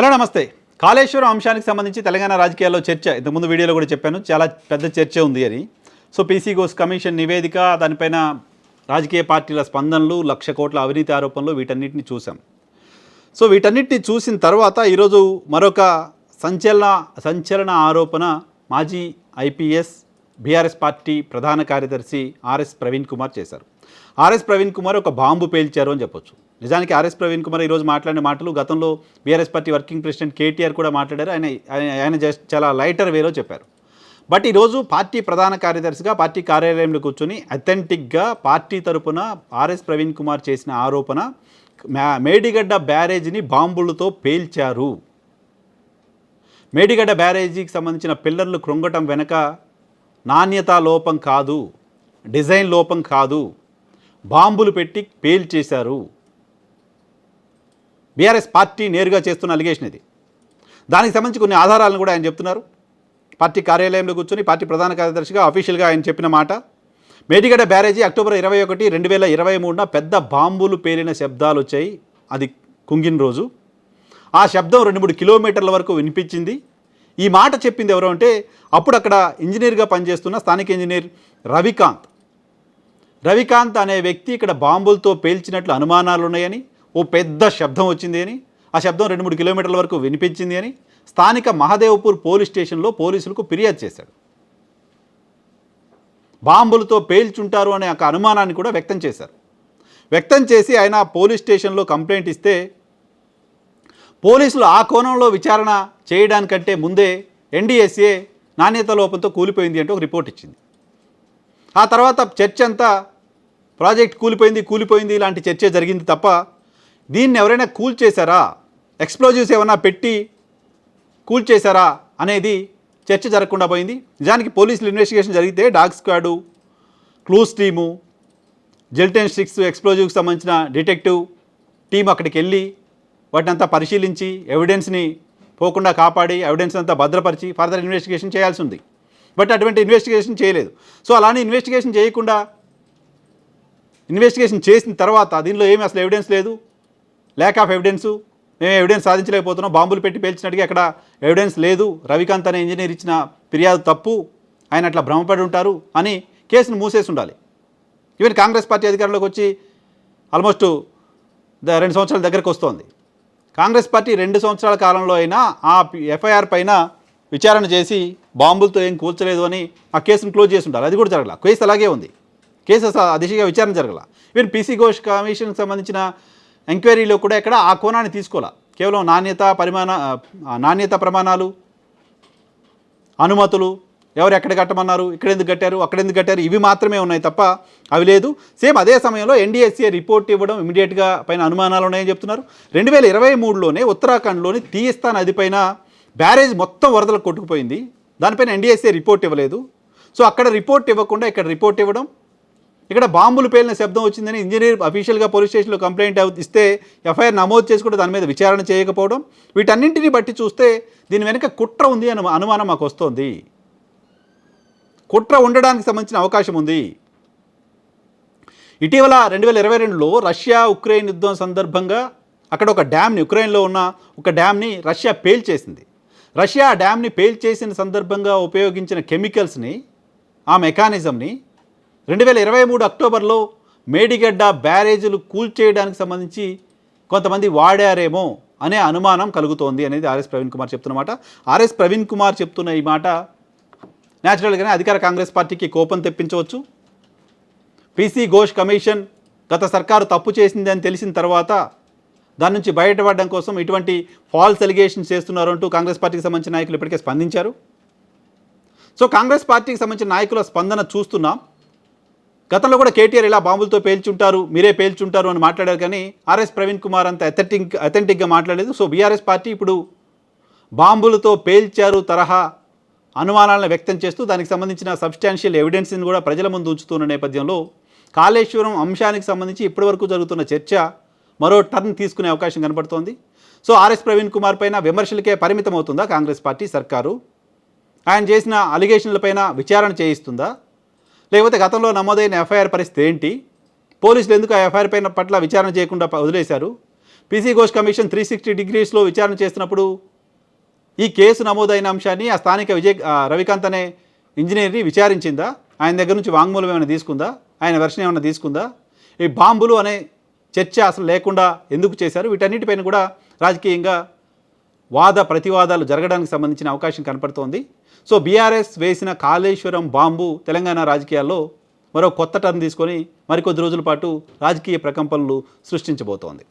Hello నమస్తే. కాళేశ్వరం అంశానికి సంబంధించి తెలంగాణ రాజకీయాల్లో చర్చ. ఇంతకుముందు వీడియోలో కూడా చెప్పాను. చాలా పెద్ద చర్చ ఉంది అని. సో పీసీ గోస్ కమిషన్ నివేదిక దానిపైన రాజకీయ పార్టీల స్పందనలు లక్ష కోట్ల అవినీతి ఆరోపణలు వీటన్నిటిని చూసాం సో వీటన్నిటిని చూసిన తర్వాత ఈరోజు మరొక సంచలన సంచలన ఆరోపణ మాజీ ఐపీఎస్ బీఆర్ఎస్ పార్టీ ప్రధాన కార్యదర్శి ఆర్ఎస్ ప్రవీణ్ కుమార్ చేశారు. ఆర్ఎస్ ప్రవీణ్ కుమార్ ఒక బాంబు పేల్చారు అని చెప్పొచ్చు. నిజానికి ఆర్ఎస్ ప్రవీణ్ కుమార్ ఈరోజు మాట్లాడిన మాటలు గతంలో BRS party working president KTR కూడా మాట్లాడారు. ఆయన ఆయన- జస్ట్ చాలా లైటర్ వేలో చెప్పారు. బట్ ఈరోజు పార్టీ ప్రధాన కార్యదర్శిగా పార్టీ కార్యాలయంలో కూర్చొని అథెంటిక్గా పార్టీ తరపున ఆర్ఎస్ ప్రవీణ్ కుమార్ చేసిన ఆరోపణ మేడిగడ్డ బ్యారేజీని బాంబులతో పేల్చారు. మేడిగడ్డ బ్యారేజీకి సంబంధించిన పిల్లర్లు కృంగటం వెనక నాణ్యతా లోపం కాదు డిజైన్ లోపం కాదు. బాంబులు పెట్టి పేల్చేశారు బీఆర్ఎస్ పార్టీ నేరుగా చేస్తున్న అలిగేషన్ ఇది. దానికి సంబంధించి కొన్ని ఆధారాలను కూడా ఆయన చెప్తున్నారు. పార్టీ కార్యాలయంలో కూర్చొని పార్టీ ప్రధాన కార్యదర్శిగా అఫీషియల్గా ఆయన చెప్పిన మాట మేడిగడ్డ బ్యారేజీ అక్టోబర్ ఇరవై ఒకటి రెండు వేల ఇరవై మూడున పెద్ద బాంబులు పేలిన శబ్దాలు వచ్చాయి. అది కుంగిన రోజు. ఆ శబ్దం రెండు మూడు కిలోమీటర్ల వరకు వినిపించింది. ఈ మాట చెప్పింది ఎవరు అంటే అప్పుడు అక్కడ ఇంజనీర్గా పనిచేస్తున్న స్థానిక ఇంజనీర్ రవికాంత్. రవికాంత్ అనే వ్యక్తి ఇక్కడ బాంబులతో పేల్చినట్లు అనుమానాలు ఉన్నాయని ఓ పెద్ద శబ్దం వచ్చింది అని ఆ శబ్దం రెండు మూడు కిలోమీటర్ల వరకు వినిపించింది అని స్థానిక మహదేవ్పూర్ పోలీస్ స్టేషన్లో పోలీసులకు ఫిర్యాదు చేశాడు. బాంబులతో పేల్చుంటారు అనే ఒక అనుమానాన్ని కూడా వ్యక్తం చేశారు. వ్యక్తం చేసి ఆయన పోలీస్ స్టేషన్లో కంప్లైంట్ ఇస్తే పోలీసులు ఆ కోణంలో విచారణ చేయడానికంటే ముందే ఎన్డీఎస్ఏ నాణ్యత లోపంతో కూలిపోయింది అంటే ఒక రిపోర్ట్ ఇచ్చింది. ఆ తర్వాత చర్చ అంతా ప్రాజెక్ట్ కూలిపోయింది కూలిపోయింది ఇలాంటి చర్చ జరిగింది తప్ప దీన్ని ఎవరైనా కూల్ చేశారా? ఎక్స్ప్లోజివ్స్ ఏమైనా పెట్టి కూల్ చేశారా? అనేది చర్చ జరగకుండా పోయింది. నిజానికి పోలీసులు ఇన్వెస్టిగేషన్ జరిగితే dog squad clues team gelatin sticks ఎక్స్ప్లోజివ్కి సంబంధించిన డిటెక్టివ్ టీం అక్కడికి వెళ్ళి వాటిని అంతా పరిశీలించి ఎవిడెన్స్ని పోకుండా కాపాడి ఎవిడెన్స్ అంతా భద్రపరిచి ఫర్దర్ ఇన్వెస్టిగేషన్ చేయాల్సి ఉంది. బట్ అటువంటి ఇన్వెస్టిగేషన్ చేయలేదు. సో అలానే ఇన్వెస్టిగేషన్ చేయకుండా ఇన్వెస్టిగేషన్ చేసిన తర్వాత దీనిలో ఏమి అసలు ఎవిడెన్స్ లేదు. ల్యాక్ ఆఫ్ ఎవిడెన్స్ మేము ఎవిడెన్స్ సాధించలేకపోతున్నాం. బాంబులు పెట్టి పేల్చినట్టుగా అక్కడ ఎవిడెన్స్ లేదు. రవికాంత్ అనే ఇంజనీర్ ఇచ్చిన ఫిర్యాదు తప్పు. ఆయన అట్లా భ్రమపడి ఉంటారు అని కేసును మూసేసి ఉండాలి. ఈవెన్ కాంగ్రెస్ పార్టీ అధికారంలోకి వచ్చి ఆల్మోస్ట్ ద రెండు సంవత్సరాల దగ్గరకు వస్తోంది. కాంగ్రెస్ పార్టీ రెండు సంవత్సరాల కాలంలో అయినా ఆ ఎఫ్ఐఆర్ పైన విచారణ చేసి బాంబులతో ఏం కూల్చలేదు అని ఆ కేసును క్లోజ్ చేసి ఉండాలి. అది కూడా జరగల. కేసు అలాగే ఉంది. కేసు ఆ దిశగా విచారణ జరగల. ఈవెన్ పీసీ ఘోష్ కమిషన్కి సంబంధించిన ఎంక్వైరీలో కూడా ఎక్కడ ఆ కోణాన్ని తీసుకోవాలా కేవలం నాణ్యత పరిమాణ నాణ్యత ప్రమాణాలు అనుమతులు ఎవరు ఎక్కడ కట్టమన్నారు ఇక్కడ ఎందుకు కట్టారు అక్కడ ఎందుకు కట్టారు ఇవి మాత్రమే ఉన్నాయి తప్ప అవి లేదు. సేమ్ అదే సమయంలో ఎన్డీఎస్ఏ రిపోర్ట్ ఇవ్వడం ఇమీడియట్గా పైన అనుమానాలు ఉన్నాయని చెప్తున్నారు. రెండు వేల ఇరవై మూడులోనే ఉత్తరాఖండ్లోని తీయస్థాన్ నది పైన బ్యారేజ్ మొత్తం వరదలకు కొట్టుకుపోయింది. దానిపైన ఎన్డీఎస్ఏ రిపోర్ట్ ఇవ్వలేదు. సో అక్కడ రిపోర్ట్ ఇవ్వకుండా ఇక్కడ రిపోర్ట్ ఇవ్వడం ఇక్కడ బాంబులు పేలిన శబ్దం వచ్చిందని ఇంజనీర్ అఫీషియల్గా పోలీస్ స్టేషన్లో కంప్లైంట్ ఇస్తే ఎఫ్ఐఆర్ నమోదు చేసుకుంటే దాని మీద విచారణ చేయకపోవడం వీటన్నింటిని బట్టి చూస్తే దీని వెనుక కుట్ర ఉంది అని అనుమానం మాకు వస్తోంది. కుట్ర ఉండడానికి సంబంధించిన అవకాశం ఉంది. ఇటీవల రెండు వేల ఇరవై రెండులో రష్యా ఉక్రెయిన్ యుద్ధం సందర్భంగా అక్కడ ఒక డ్యామ్ని ఉక్రెయిన్లో ఉన్న ఒక డ్యామ్ని రష్యా పేల్చేసింది రష్యా ఆ డ్యామ్ని పేల్చేసిన సందర్భంగా ఉపయోగించిన కెమికల్స్ని ఆ మెకానిజంని రెండు వేల ఇరవై మూడు అక్టోబర్లో మేడిగడ్డ బ్యారేజీలు కూల్చేయడానికి సంబంధించి కొంతమంది వాడారేమో అనే అనుమానం కలుగుతోంది అనేది ఆర్ఎస్ ప్రవీణ్ కుమార్ చెప్తున్నమాట. ఆర్ఎస్ ప్రవీణ్ కుమార్ చెప్తున్న ఈ మాట న్యాచురల్గానే అధికార కాంగ్రెస్ పార్టీకి కోపం తెప్పించవచ్చు. పీసీ ఘోష్ కమిషన్ గత సర్కారు తప్పు చేసింది అని తెలిసిన తర్వాత దాని నుంచి బయటపడడం కోసం ఇటువంటి ఫాల్స్ ఎలిగేషన్స్ చేస్తున్నారు అంటూ కాంగ్రెస్ పార్టీకి సంబంధించిన నాయకులు ఇప్పటికే స్పందించారు. సో కాంగ్రెస్ పార్టీకి సంబంధించిన నాయకుల స్పందన చూస్తున్నాం. గతంలో కూడా కేటీఆర్ ఇలా బాంబులతో పేల్చుంటారు మీరే పేల్చుంటారు అని మాట్లాడారు కానీ ఆర్ఎస్ ప్రవీణ్ కుమార్ అంత అథెంటిక్ అథెంటిక్గా మాట్లాడలేదు. సో బీఆర్ఎస్ పార్టీ ఇప్పుడు బాంబులతో పేల్చారు తరహా అనుమానాలను వ్యక్తం చేస్తూ దానికి సంబంధించిన సబ్స్టాన్షియల్ ఎవిడెన్స్ని కూడా ప్రజల ముందు ఉంచుతున్న నేపథ్యంలో కాళేశ్వరం అంశానికి సంబంధించి ఇప్పటివరకు జరుగుతున్న చర్చ మరో టర్న్ తీసుకునే అవకాశం కనబడుతోంది. సో ఆర్ఎస్ ప్రవీణ్ కుమార్ పైన విమర్శలకే పరిమితం అవుతుందా కాంగ్రెస్ పార్టీ సర్కారు? ఆయన చేసిన అలిగేషన్లపైన విచారణ చేయిస్తుందా? లేకపోతే గతంలో నమోదైన ఎఫ్ఐఆర్ పరిస్థితి ఏంటి? పోలీసులు ఎందుకు ఆ ఎఫ్ఐఆర్ పైన పట్ల విచారణ చేయకుండా వదిలేశారు? PC Ghosh commission three sixty డిగ్రీస్లో విచారణ చేస్తున్నప్పుడు ఈ కేసు నమోదైన అంశాన్ని ఆ స్థానిక విజయ్ రవికాంత్ అనే ఇంజనీర్ని విచారించిందా? ఆయన దగ్గర నుంచి వాంగ్మూలం ఏమైనా తీసుకుందా? ఆయన వెర్షన్ ఏమైనా తీసుకుందా? ఈ బాంబులు అనే చర్చ అసలు లేకుండా ఎందుకు చేశారు? వీటన్నిటిపైన కూడా రాజకీయంగా వాద ప్రతివాదాలు జరగడానికి సంబంధించిన అవకాశం కనపడుతోంది. సో బీఆర్ఎస్ వేసిన కాళేశ్వరం బాంబు తెలంగాణ రాజకీయాల్లో మరో కొత్త టర్న్ తీసుకొని మరికొద్ది రోజుల పాటు రాజకీయ ప్రకంపనలు సృష్టించబోతోంది.